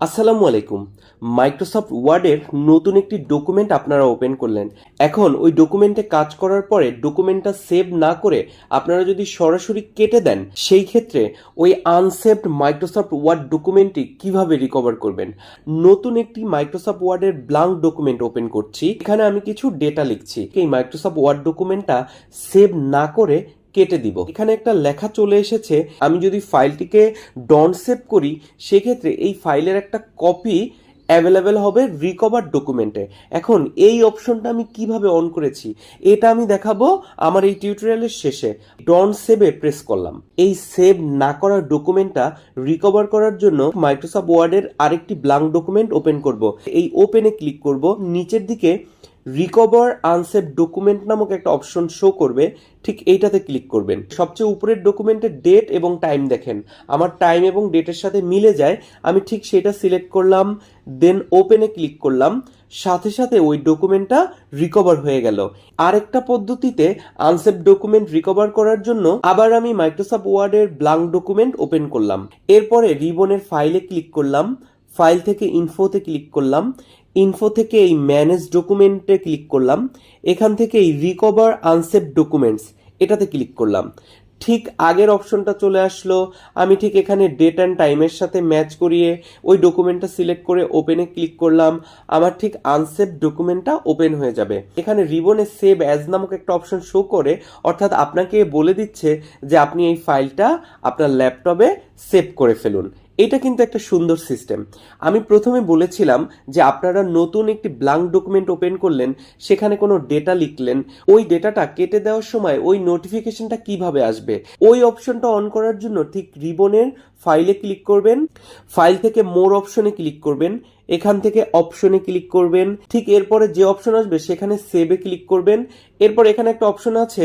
আসসালামু আলাইকুম। মাইক্রোসফট ওয়ার্ডের নতুন একটি ডকুমেন্ট আপনারা ওপেন করলেন। এখন ওই ডকুমেন্টে কাজ করার পরে ডকুমেন্টটা সেভ না করে আপনারা যদি সরাসরি কেটে দেন, সেই ক্ষেত্রে ওই আনসেভড মাইক্রোসফট ওয়ার্ড ডকুমেন্টটি কীভাবে রিকভার করবেন? নতুন একটি মাইক্রোসফট ওয়ার্ডের ব্লাঙ্ক ডকুমেন্ট ওপেন করছি। এখানে আমি কিছু ডেটা লিখছি। এই মাইক্রোসফট ওয়ার্ড ডকুমেন্টটা সেভ না করে কেটে দিব। এখানে একটা লেখা চলে এসেছে, আমি যদি ফাইলটিকে ডন সেভ করি, সেক্ষেত্রে এই ফাইলের একটা কপি অ্যাভেলেবেল হবে রিকভার ডকুমেন্টে এখন এই অপশনটা আমি কীভাবে অন করেছি, এটা আমি দেখাবো আমার এই টিউটোরিয়ালের শেষে। ডন সেভে প্রেস করলাম। এই সেভ না করার ডকুমেন্টটা রিকভার করার জন্য মাইক্রোসফট ওয়ার্ডের আরেকটি ব্লাঙ্ক ডকুমেন্ট ওপেন করব। এই ওপেনে ক্লিক করব। নিচের দিকে রিকভার আনসেভ ডকুমেন্ট নামক একটা অপশন শো করবে। ঠিক এইটাতে ক্লিক করবেন। সবচেয়ে উপরের ডকুমেন্টের ডেট এবং টাইম দেখেন। আমার টাইম এবং ডেটের সাথে মিলে যায়। আমি ঠিক সেটা সিলেক্ট করলাম দেন ওপেনে ক্লিক করলাম। সাথে সাথে ওই ডকুমেন্টটা রিকভার হয়ে গেল। আরেকটা পদ্ধতিতে আনসেভ ডকুমেন্ট রিকভার করার জন্য আবার আমি মাইক্রোসফট ওয়ার্ডের ব্লাঙ্ক ডকুমেন্ট ওপেন করলাম। এরপরে রিবনের ফাইলে ক্লিক করলাম। ফাইল থেকে ইনফোতে ক্লিক করলাম। ইনফো থেকে এই ম্যানেজ ডকুমেন্টে ক্লিক করলাম। এখান থেকে এই রিকভার আনসেভ ডকুমেন্টস এটাতে ক্লিক করলাম। ঠিক আগের অপশনটা চলে আসলো। আমি ঠিক এখানে ডেট অ্যান্ড টাইমের সাথে ম্যাচ করিয়ে ওই ডকুমেন্টটা সিলেক্ট করে ওপেনে ক্লিক করলাম। আমার ঠিক আনসেভ ডকুমেন্টটা ওপেন হয়ে যাবে। এখানে রিবনে সেভ অ্যাজ নামক একটা অপশন শো করে। অর্থাৎ আপনাকে বলে দিচ্ছে যে আপনি এই ফাইলটা আপনার ল্যাপটপে সেভ করে ফেলুন। এটা কিন্তু একটা সুন্দর সিস্টেম আমি প্রথমে বলেছিলাম যে আপনারা নতুন একটি ব্লাঙ্ক ডকুমেন্ট ওপেন করলেন, সেখানে কোনো ডেটা লিখলেন, ওই ডেটাটা কেটে দেওয়ার সময় ওই নোটিফিকেশনটা কীভাবে আসবে? ওই অপশনটা অন করার জন্য ঠিক রিবনের ফাইলে ক্লিক করবেন ফাইল থেকে মোর অপশনে ক্লিক করবেন এখান থেকে অপশনে ক্লিক করবেন। ঠিক এরপরে যে অপশন আসবে, সেখানে সেভে ক্লিক করবেন। এরপর এখানে একটা অপশন আছে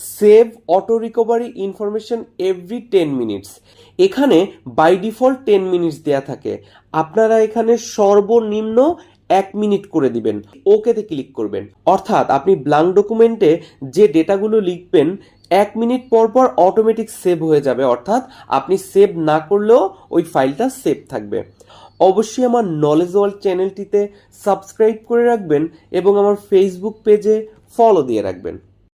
save auto recovery information every ten minutes এখানে বাই ডিফল্ট টেন মিনিটস দেয়া থাকে। আপনারা এখানে সর্বনিম্ন এক মিনিট করে দিবেন। ওকেতে ক্লিক করবেন। অর্থাৎ আপনি ব্লাঙ্ক ডকুমেন্টে যে ডেটাগুলো লিখবেন, এক মিনিট পর পর অটোমেটিক সেভ হয়ে যাবে। অর্থাৎ আপনি সেভ না করলেও ওই ফাইলটা সেভ থাকবে। অবশ্যই আমার নলেজ ওয়ার্ল্ড চ্যানেলটিতে সাবস্ক্রাইব করে রাখবেন এবং আমার ফেসবুক পেজে ফলো দিয়ে রাখবেন।